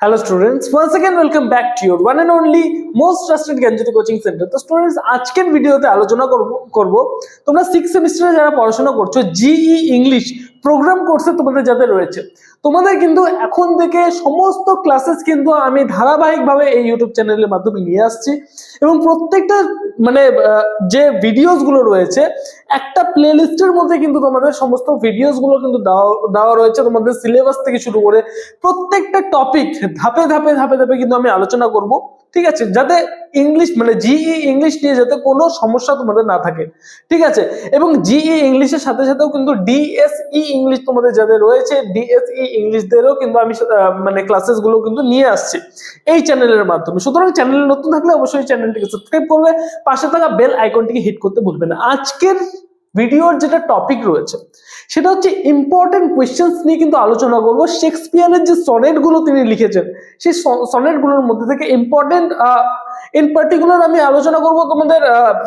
hello students once again welcome back to your one and only most trusted Gyanjyoti coaching centre তো students আজকের ভিডিওতে আলোচনা করব করব তোমরা সিক্স সেমিস্টারে যারা পড়াশোনা করছো জিই ইংলিশ প্রোগ্রাম কোর্সে তোমাদের যাদের রয়েছে, তোমাদের কিন্তু এখন থেকে সমস্ত ক্লাসেস কিন্তু আমি ধারাবাহিকভাবে এই ইউটিউব চ্যানেলের মাধ্যমে নিয়ে আসছি এবং প্রত্যেকটা মানে যে ভিডিওসগুলো রয়েছে, একটা প্লে লিস্টের মধ্যে কিন্তু তোমাদের সমস্ত ভিডিওসগুলো কিন্তু দেওয়া দেওয়া রয়েছে। তোমাদের সিলেবাস থেকে শুরু করে প্রত্যেকটা টপিক ধাপে ধাপে ধাপে ধাপে কিন্তু আমি আলোচনা করব। ঠিক আছে? যাতে ইংলিশ মানে জিই ইংলিশ নিয়ে যাতে কোনো সমস্যা তোমাদের না থাকে। ঠিক আছে? এবং জিই ইংলিশের সাথে সাথেও কিন্তু ডিএসই ইংলিশ তোমাদের যাদের রয়েছে ডিএসই ইংলিশদেরও কিন্তু আমি মানে ক্লাসেসগুলো কিন্তু নিয়ে আসছি এই চ্যানেলের মাধ্যমে। সুতরাং চ্যানেল নতুন থাকলে অবশ্যই চ্যানেলটিকে সাবস্ক্রাইব করবে, পাশে থাকা বেল আইকনটিকে হিট করতে ভুলবে না। আজকের ভিডিওর যেটা টপিক রয়েছে, সেটা হচ্ছে ইম্পর্টেন্ট কোয়েশ্চেন্স নিয়ে কিন্তু আলোচনা করব। শেক্সপিয়ারের যে সনেটগুলো তিনি লিখেছেন, সেই সনেটগুলোর মধ্যে থেকে ইম্পর্টেন্ট ইন পার্টিকুলার আমি আলোচনা করব তোমাদের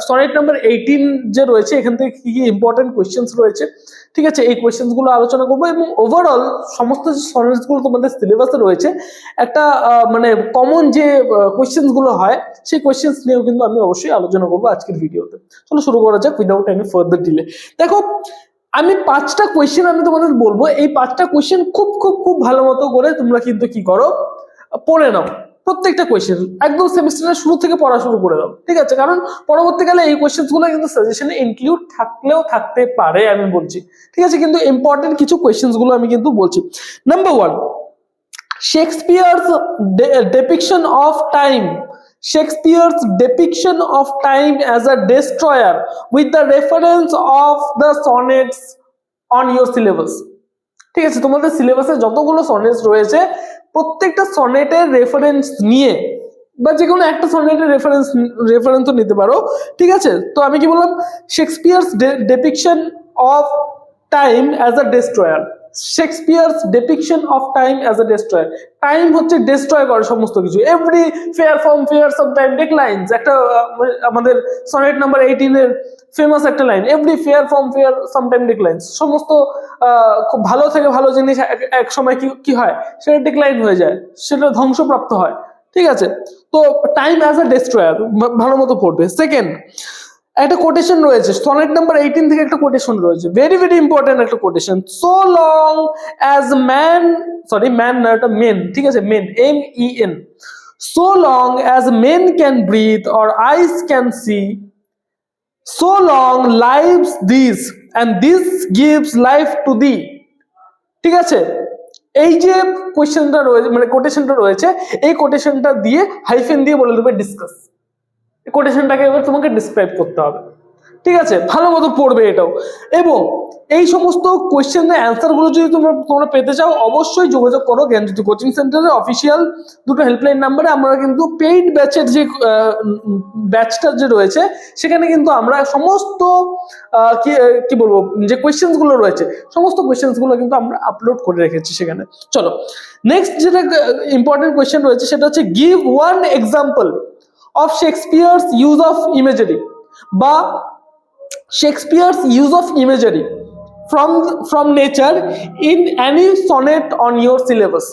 সনেট নাম্বার এইটিন যে রয়েছে, এখান থেকে কি কি ইম্পর্টেন্ট কোয়েশ্চেন্স রয়েছে। ঠিক আছে, এই কোয়েশ্চেন্সগুলো আলোচনা করব এবং ওভারঅল সমস্ত যে সনেটসগুলো তোমাদের সিলেবাসে রয়েছে, একটা মানে কমন যে কোয়েশ্চেন্সগুলো হয়, সেই কোয়েশ্চেন্স নিয়েও কিন্তু আমি অবশ্যই আলোচনা করব আজকের ভিডিওতে। চলো শুরু করা যাক উইদাউট এনি ফার্দার ডিলে দেখো, আমি পাঁচটা কোয়েশ্চেন আমি তোমাদের বলব। এই পাঁচটা কোয়েশ্চেন খুব খুব খুব ভালো মতো করে তোমরা কিন্তু কি করো, পড়ে নাও। প্রত্যেকটা কোয়েশ্চেন একদম সেমিস্টারের শুরু থেকে পড়া শুরু করে দাও, ঠিক আছে? কারণ পরবর্তীকালে এই কোয়েশ্চেনগুলো কিন্তু সাজেশনে ইনক্লুড থাকলেও থাকতে পারে, আমি বলছি। ঠিক আছে? কিন্তু ইম্পর্টেন্ট কিছু কোয়েশ্চেনগুলো আমি কিন্তু বলছি। Number one Shakespeare's depiction of time Shakespeare's depiction of time as a destroyer with the reference of the sonnets on your syllabus ঠিক আছে? তোমাদের সিলেবাসে যতগুলো সনেটস রয়েছে প্রত্যেকটা সনেটের রেফারেন্স নিয়ে বা যে কোনো একটা সনেটের রেফারেন্স রেফারেন্সও নিতে পারো, ঠিক আছে? তো আমি কি বললাম? Shakespeare's depiction of time as a destroyer Shakespeare's depiction of time as a destroyer time হচ্ছে ডেস্ট্রয় করে সমস্ত কিছু। Every fair from fair sometime declines একটা আমাদের সনেট নাম্বার এইটিনের ফেমাস একটা line every fair from fair some sometime declines সমস্ত খুব ভালো থেকে ভালো জিনিস এক- সময় কি কি হয়? সেটা ডিক্লাইন হয়ে যায়। সেটা ধ্বংসপ্রাপ্ত হয়। ঠিক আছে? তো টাইম অ্যাজ আ ডেস্ট্রয়ার ভালো মতো পড়বে। সেকেন্ড একটা কোটেশন রয়েছে। সনেট নাম্বার এইটিন থেকে একটা কোটেশন রয়েছে। ভেরি ভেরি ইম্পর্টেন্ট একটা quotation so long as man sorry man না এটা মেন ঠিক আছে? Men M E N so long as men can breathe or eyes can see so long lives this and this gives life to the ঠিক আছে? এই যে কোয়েশ্চেনটা রয়েছে মানে কোটেশনটা রয়েছে, এই কোটেশনটা দিয়ে হাইফেন দিয়ে বলে দেবে ডিসকাস কোটেশনটাকে এবার তোমাকে ডিসক্রাইব করতে হবে। ঠিক আছে? ভালো মতো পড়বে এটাও। এবং এই সমস্ত কোয়েশ্চেনের অ্যান্সারগুলো যদি তোমরা তোমরা পেতে চাও, অবশ্যই যোগাযোগ করো জ্ঞানজ্যোতি কোচিং সেন্টারের অফিসিয়াল দুটো হেল্পলাইন নাম্বারে আমরা কিন্তু পেইড ব্যাচের যে ব্যাচটা যে রয়েছে, সেখানে কিন্তু আমরা সমস্ত কি বলব, যে কোয়েশ্চেন্সগুলো রয়েছে, সমস্ত কোয়েশ্চেন্সগুলো কিন্তু আমরা আপলোড করে রেখেছি সেখানে। চলো নেক্সট যেটা ইম্পর্টেন্ট কোয়েশ্চেন রয়েছে, সেটা হচ্ছে give one example of Shakespeare's use of imagery বা Shakespeare's use of imagery from from nature in any sonnet in your syllabus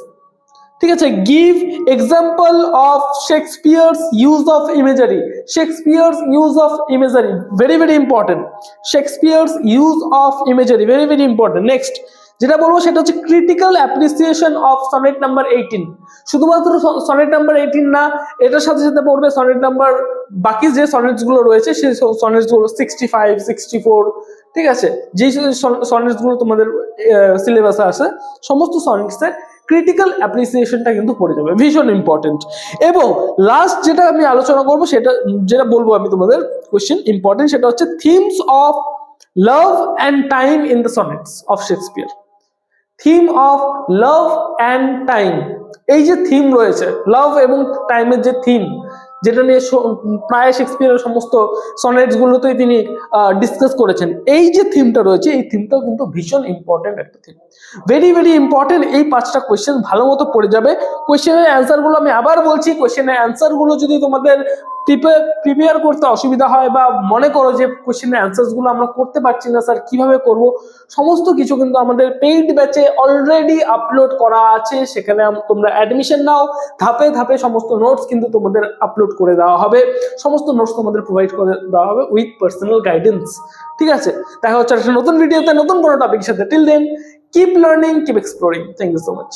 ঠিক আছে give example of Shakespeare's use of imagery Shakespeare's use of imagery very very important Shakespeare's use of imagery very very important next যেটা বলব সেটা হচ্ছে critical appreciation of sonnet number eighteen শুধুমাত্র sonnet number eighteen না, এটার সাথে সাথে পড়বে সনেট নাম্বার বাকি যে সনেটসগুলো রয়েছে, সেই সনেটসগুলো সিক্সটি ফাইভ সিক্সটি ফোর ঠিক আছে? যেই সনেটসগুলো তোমাদের সিলেবাসে আসে সমস্ত সনেটসের ক্রিটিক্যাল অ্যাপ্রিসিয়েশনটা কিন্তু পড়ে যাবে, ভীষণ ইম্পর্টেন্ট এবং লাস্ট যেটা আমি আলোচনা করব, সেটা, যেটা বলব আমি তোমাদের কোয়েশ্চেন ইম্পর্টেন্ট সেটা হচ্ছে themes of love and time in the sonnets of Shakespeare theme of love and time এই যে থিম রয়েছে লাভ এবং টাইমের যে থিম যেটা নিয়ে প্রায় শেক্সপিয়ারের সমস্ত সনেটস গুলোতেই তিনি ডিসকাস করেছেন। এই যে থিমটা রয়েছে, এই থিমটাও কিন্তু ভীষণ ইম্পর্টেন্ট একটা থিম ভেরি ভেরি ইম্পর্টেন্ট এই পাঁচটা কোয়েশ্চেন ভালো মতো পড়ে যাবে। কোয়েশ্চেনের অ্যান্সারগুলো আমি আবার বলছি। কোয়েশ্চেনের অ্যান্সারগুলো যদি তোমাদের প্রিপেয়ার করতে অসুবিধা হয় বা মনে করো যে কোশ্চেনের অ্যান্সার্সগুলো আমরা করতে পারছি না স্যার কীভাবে করব? সমস্ত কিছু কিন্তু আমাদের পেইড ব্যাচে অলরেডি আপলোড করা আছে। সেখানে তোমরা অ্যাডমিশন নাও। ধাপে ধাপে সমস্ত নোটস কিন্তু তোমাদের আপলোড করে দেওয়া হবে। সমস্ত নোটস তোমাদের প্রোভাইড করে দেওয়া হবে উইথ পার্সোনাল গাইডেন্স ঠিক আছে? দেখা হচ্ছে নতুন ভিডিওতে নতুন কোনো টপিকের সাথে। Till then keep learning keep exploring thank you so much